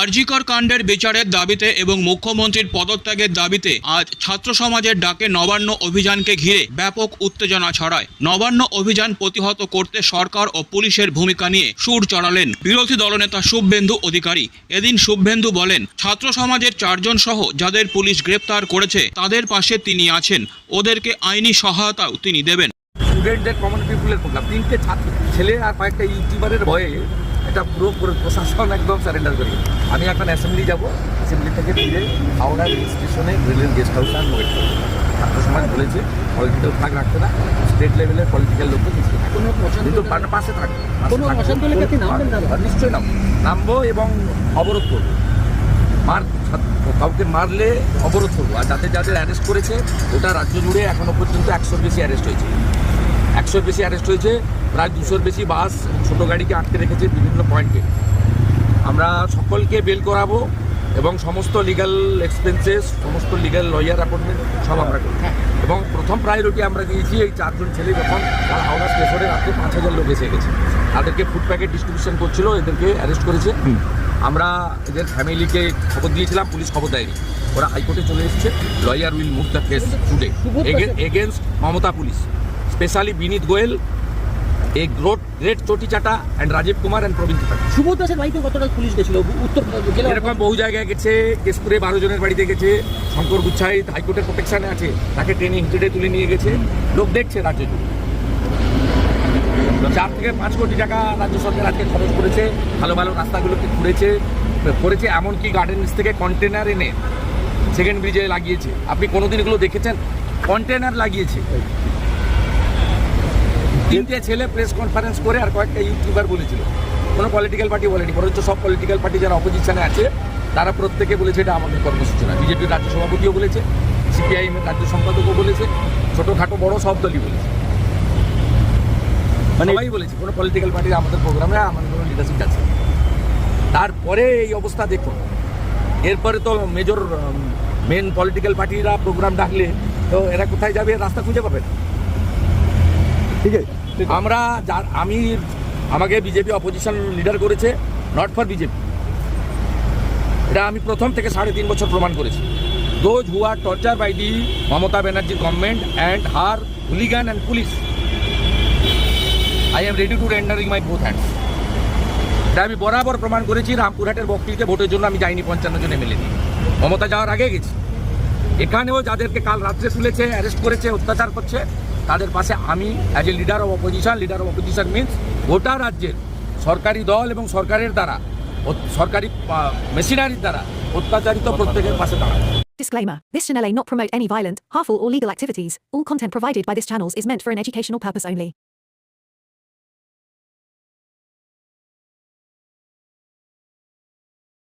আরজিকর কাণ্ডের বিচারের দাবিতে এবং মুখ্যমন্ত্রীর পদত্যাগের দাবিতে আজ ছাত্র সমাজের ডাকে নবান্ন অভিযানকে ঘিরে ব্যাপক উত্তেজনা ছড়ায়। নবান্ন অভিযান প্রতিহত করতে সরকার ও পুলিশের ভূমিকা নিয়ে সুর চড়ালেন বিরোধী দলনেতা শুভেন্দু অধিকারী। এদিন শুভেন্দু বলেন, ছাত্র সমাজের চারজন সহ যাদের পুলিশ গ্রেপ্তার করেছে, তাদের পাশে তিনি আছেন। ওদেরকে আইনি সহায়তাও তিনি দেবেন। স্টুডেন্টদের কমন পিপুলের তিনটে ছেলে আর কয়েকটা ইউটিউবারের ভয়ে এটা পুরো পুরো প্রশাসন একদম সারেন্ডার করে আমি এখন অ্যাসেম্বলি যাব। অ্যাসেম্বলি থেকে ফিরে হাওড়া রেল স্টেশনে রেলের গেস্ট হাউসে আমি ওয়েট করব ছাত্র সমাজ বলেছে পলিটিক্যাল ফ্লাগ রাখতে না স্টেট লেভেলের পলিটিক্যাল কিছু কোনো কিন্তু পাশে থাকবে। নিশ্চয়ই নামবো নামবো এবং অবরোধ করব। মার কাউকে মারলে অবরোধ করব। আর যাদের যাদের অ্যারেস্ট করেছে ওটা রাজ্য জুড়ে এখনও পর্যন্ত একশোর বেশি অ্যারেস্ট হয়েছে। একশোর বেশি অ্যারেস্ট হয়েছে প্রায় দুশোর বেশি বাস ছোটো গাড়িকে আটকে রেখেছে বিভিন্ন পয়েন্টে আমরা সকলকে বেল করাবো এবং সমস্ত লিগ্যাল এক্সপেন্সেস সমস্ত লিগ্যাল লয়ার অ্যাপয়েন্টমেন্ট সব আমরা করি এবং প্রথম প্রায়োরিটি আমরা দিয়েছি এই চারজন ছেলে যখন তারা হাওড়া স্টেশনে রাত্রে পাঁচ হাজার লোক এসে গেছে। তাদেরকে ফুড প্যাকেট ডিস্ট্রিবিউশন করছিল এদেরকে অ্যারেস্ট করেছে। আমরা এদের ফ্যামিলিকে খবর দিয়েছিলাম পুলিশ খবর দেয়নি। ওরা হাইকোর্টে চলে এসেছে। Lawyer will move the case today against Mamata police. Specially Vineet Goel a great great চটি চাটা অ্যান্ড রাজীব কুমার অ্যান্ড প্রবীণ ত্রিপাঠী। সুবোধ দাসের বাড়িতে কতটা পুলিশ গেছিল? উত্তর এরকম বহু জায়গায় গেছে কেশপুরে বারো জনের বাড়িতে গেছে শঙ্কর গুচ্ছাই হাইকোর্টের প্রোটেকশনে আছে তাকে ট্রেনে হিটেডে তুলে নিয়ে গেছে লোক দেখছে রাজ্য জুড়ে। চার থেকে পাঁচ কোটি টাকা রাজ্য সরকার আজকে খরচ করেছে ভালো ভালো রাস্তাগুলোকে ঘুরেছে করেছে এমনকি গার্ডেন্স থেকে কন্টেনার এনে সেকেন্ড ব্রিজে লাগিয়েছে। আপনি কোনোদিন এগুলো দেখেছেন? কন্টেনার লাগিয়েছে। তিনটে ছেলে প্রেস কনফারেন্স করে আর কয়েকটা ইউটিউবার বলেছিল। কোনো পলিটিক্যাল পার্টি বলেনি বরঞ্চ সব পলিটিক্যাল পার্টি যারা অপোজিশনে আছে তারা প্রত্যেকে বলেছে এটা আমাদের কর্মসূচি না। বিজেপির রাজ্য সভাপতিও বলেছে সিপিআইএমের রাজ্য সম্পাদকও বলেছে ছোটোখাটো বড় সব দলই বলেছে। মানে সবাই বলেছে কোনো পলিটিক্যাল পার্টির আমাদের প্রোগ্রামে আমাদের কোনো লিডারশিপ আছে তারপরে এই অবস্থা দেখুন এরপরে তো মেজর মেন পলিটিক্যাল পার্টিরা প্রোগ্রাম ডাকলে তো এরা কোথায় যাবে রাস্তা খুঁজে পাবে না। ঠিক আছে? আমরা যার আমি, আমাকে বিজেপি অপোজিশন লিডার করেছে নট ফর বিজেপি। এটা আমি প্রথম থেকে সাড়ে তিন বছর প্রমাণ করেছি। Those who are torture by the Mamata Banerjee government and her hooligan and police I am ready to rendering my both hands এটা আমি বরাবর প্রমাণ করেছি, রামপুরহাটের বকটিতে ভোটের জন্য আমি যাইনি, পঞ্চান্ন জন এমএলএ নিয়ে। মমতা যাওয়ার আগে গেছি। এখানেও যাদেরকে কাল রাত্রে তুলেছে অ্যারেস্ট করেছে অত্যাচার করছে তাদের পাশে আমি as a leader of opposition leader of opposition means গোটা রাজ্যের সরকারি দল এবং সরকারের দ্বারা সরকারি মেশিনারির দ্বারা অত্যাচারিত প্রত্যেকের পাশে daঁড়াবো Disclaimer This channel may not promote any violent, harmful, or legal activities. All content provided by this channel is meant for an educational purpose only.